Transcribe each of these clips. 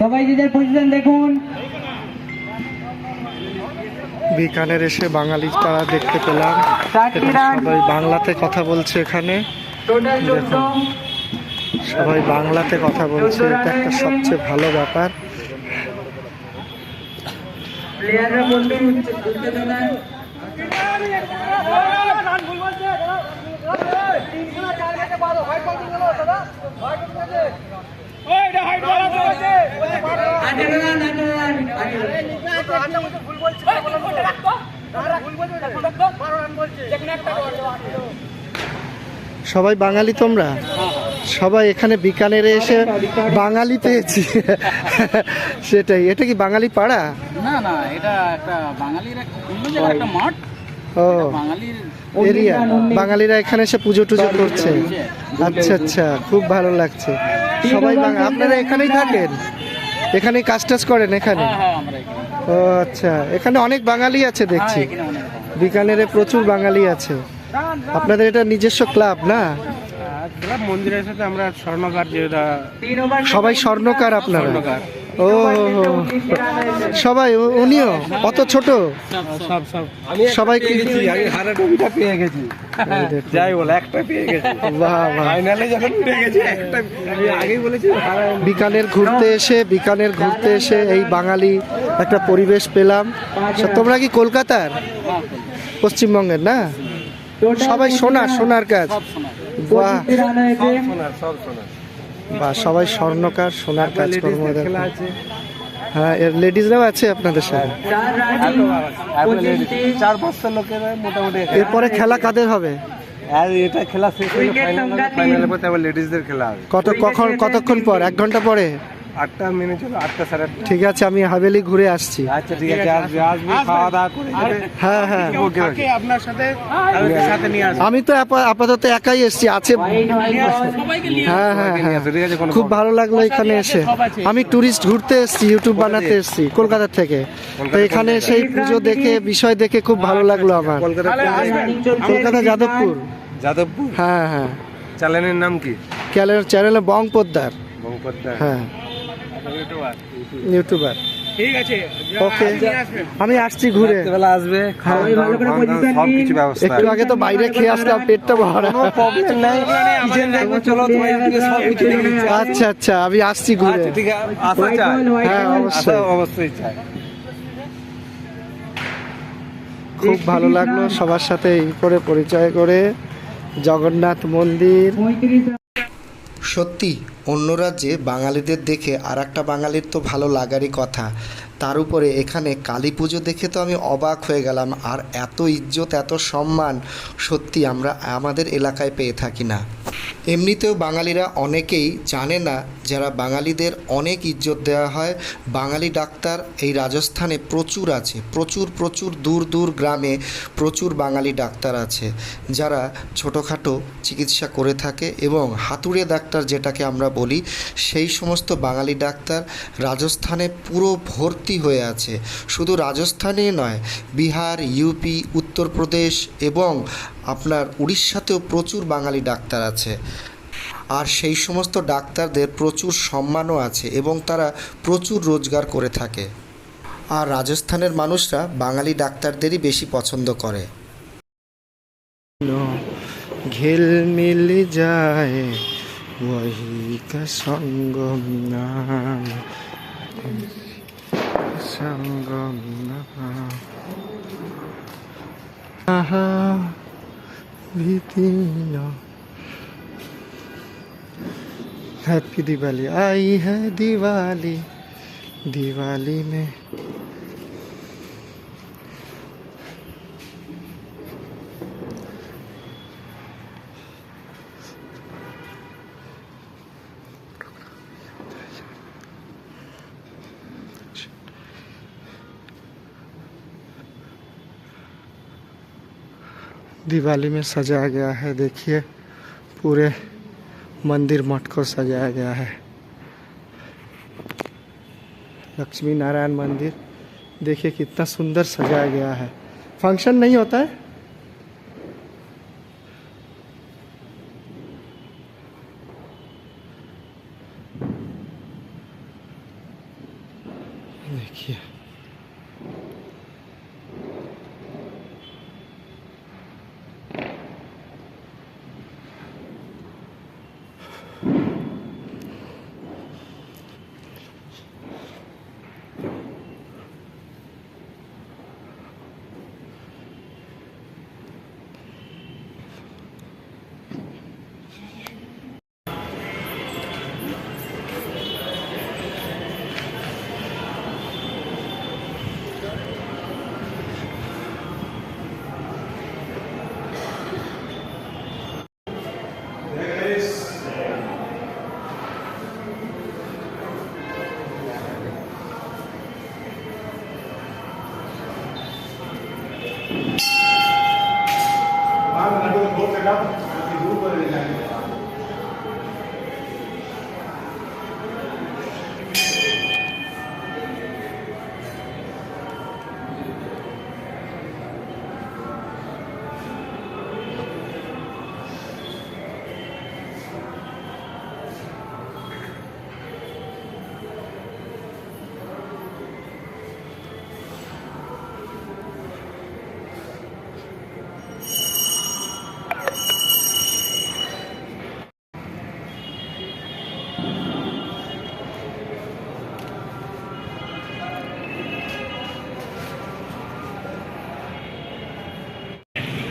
সবাই নিজের পজিশন দেখুন। বিকানের এসে বাঙালি তারা দেখতে পেলাম। সবাই বাংলাতে কথা বলছে এখানে। সবাই বাংলাতে কথা বলছে এটা একটা সবচেয়ে ভালো ব্যাপার। প্লেয়াররা বলবেন সবাই বাঙালি তোমরা? সবাই এখানে বিকানেরে এসে বাঙালি পেয়েছি সেটাই। এটা কি বাঙালি পাড়া? না না এটা একটা বাঙালির একটা মাঠ। ও। বাঙালির এরিয়া। বাঙালিরা এখানে এসে পুজো টুজো করছে। আচ্ছা আচ্ছা খুব ভালো লাগছে। সবাই আপনারা এখানেই থাকেন? এখানেই কাজ টাজ করেন এখানে? হ্যাঁ হ্যাঁ আমরা এখানে। ও আচ্ছা এখানে অনেক বাঙালি আছে দেখছি। হ্যাঁ, এখানে বিকানেরে প্রচুর বাঙালি আছে। আপনাদের এটা নিজস্ব ক্লাব না? ক্লাব মন্দিরের সাথে আমরা স্বর্ণকার যেটা সবাই স্বর্ণকার আপনারা। ও হো, হো। সবাই উনিও অত ছোট? সব সব সবাই পেয়ে গেছি যাই বল একটা পেয়ে গেছি। ফাইনালে যখন গেছি একটা আমি আগেই বলেছি বিকানের ঘুরতে এসে বিকানের ঘুরতে এসে এই বাঙালি একটা পরিবেশ পেলাম। তোমরা কি কলকাতার? পশ্চিমবঙ্গের না? সবাই সোনার সোনার কাজ। বাহ। সব সোনার। বাহ সবাই স্বর্ণকার সোনার কাজকর্ম হ্যাঁ এর আছে আপনাদের সাথে। চার লোকের মোটামুটি এরপরে খেলা কাদের হবে? আর এটা খেলা শেষ হলে ফাইনাল ফাইনালের পর আবার খেলা হবে। কত কখন কতক্ষণ পর? এক ঘণ্টা পরে? আটটা মেনে চলো আটটা সাড়ে আটটা। ঠিক আছে আমি হাভেলি ঘুরে আসছি। আচ্ছা ঠিক আছে আসবে আসবে খাওয়া দাওয়া করে হ্যাঁ হ্যাঁ। থাকে আপনার সাথে সাথে নিয়ে আসবে। আমি তো আপাতত একাই এসছি আছে হ্যাঁ হ্যাঁ হ্যাঁ। খুব ভালো লাগল এখানে এসে। আমি টুরিস্ট ঘুরতে এসেছি ইউটিউব বানাতে এসেছি। কলকাতা থেকে। তো এখানে সেই পুজো দেখে বিষয় দেখে খুব ভালো লাগল আমার। কলকাতা যাদবপুর। যাদবপুর? হ্যাঁ হ্যাঁ। চ্যানেলের নাম কি? চ্যানেল চ্যানেলে বং পোদ্দার। বংপদ্দা হ্যাঁ। ইউটিউবার। ঠিক আছে ওকে আমি আসছি ঘুরে। রাত্রেবেলা আসবে ব্যবস্থা। একটু আগে তো বাইরে খেয়ে আসলাম পেটটা ভরা। প্রবলেম নাই কিচেন দেখব চলো সব কিছু আচ্ছা আচ্ছা আমি আসছি ঘুরে। আচ্ছা ঠিক আছে বল হ্যাঁ, অবশ্যই। অবশ্যই চাই খুব ভালো লাগল সবার সাথে এই করে পরিচয় করে। জগন্নাথ মন্দির। সত্যি, অন্য রাজ্যে বাঙালিদের দেখে আর একটা বাঙালির তো ভালো লাগারই কথা। তার উপরে এখানে কালী পুজো দেখে তো আমি অবাক হয়ে গেলাম, আর এত ইজ্জত, এত সম্মান সত্যি আমরা আমাদের এলাকায় পেয়ে থাকি না। এমনিতেও বাঙালিরা অনেকেই জানে না যারা বাঙালিদের অনেক ইজ্জত দেওয়া হয়। বাঙালি ডাক্তার এই রাজস্থানে প্রচুর আছে, প্রচুর প্রচুর দূর দূর গ্রামে প্রচুর বাঙালি ডাক্তার আছে, যারা ছোটোখাটো চিকিৎসা করে থাকে এবং হাতুড়ে ডাক্তার যেটাকে আমরা বলি, সেই সমস্ত বাঙালি ডাক্তার রাজস্থানে পুরো ভর্তি হয়ে আছে। শুধু রাজস্থানে নয়, বিহার, ইউপি, উত্তরপ্রদেশ এবং আপনার উড়িষ্যাতেও প্রচুর বাঙালি ডাক্তার আছে আর সেই সমস্ত ডাক্তারদের প্রচুর সম্মানও আছে এবং তারা প্রচুর রোজগার করে থাকে আর রাজস্থানের মানুষরা বাঙালি ডাক্তারদেরই বেশি পছন্দ করে ঘিল মিল যায় वही का संगम नाम संगम नाम बीतीनो हैप्पी दिवाली आई है दिवाली। दिवाली में दिवाली में सजाया गया है, देखिए, पूरे मंदिर मठ को सजाया गया है। लक्ष्मी नारायण मंदिर, देखिए कितना सुंदर सजाया गया है। फ़ंक्शन नहीं होता है? देखिए।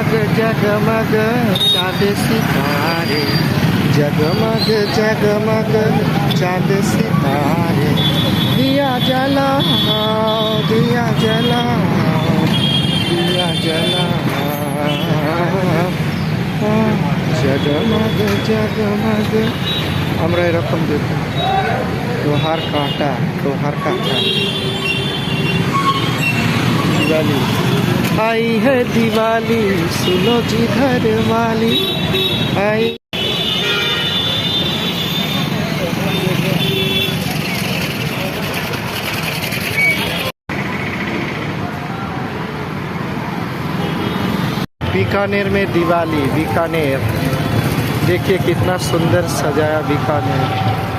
जगमग जगमग चाँद सितारे जगमग जगमग चाँद सितारे दिया जलाओ दिया जलाओ दिया जलाओ जगमग जगमग আমরা এরকম দেখুন লোহার কাঁটা লোহার কাঁটা दिवाली आई है दिवाली, सुनो जी घर वाली आई। बीकानेर में दिवाली, बीकानेर। देखिए कितना सुंदर सजाया बीकानेर।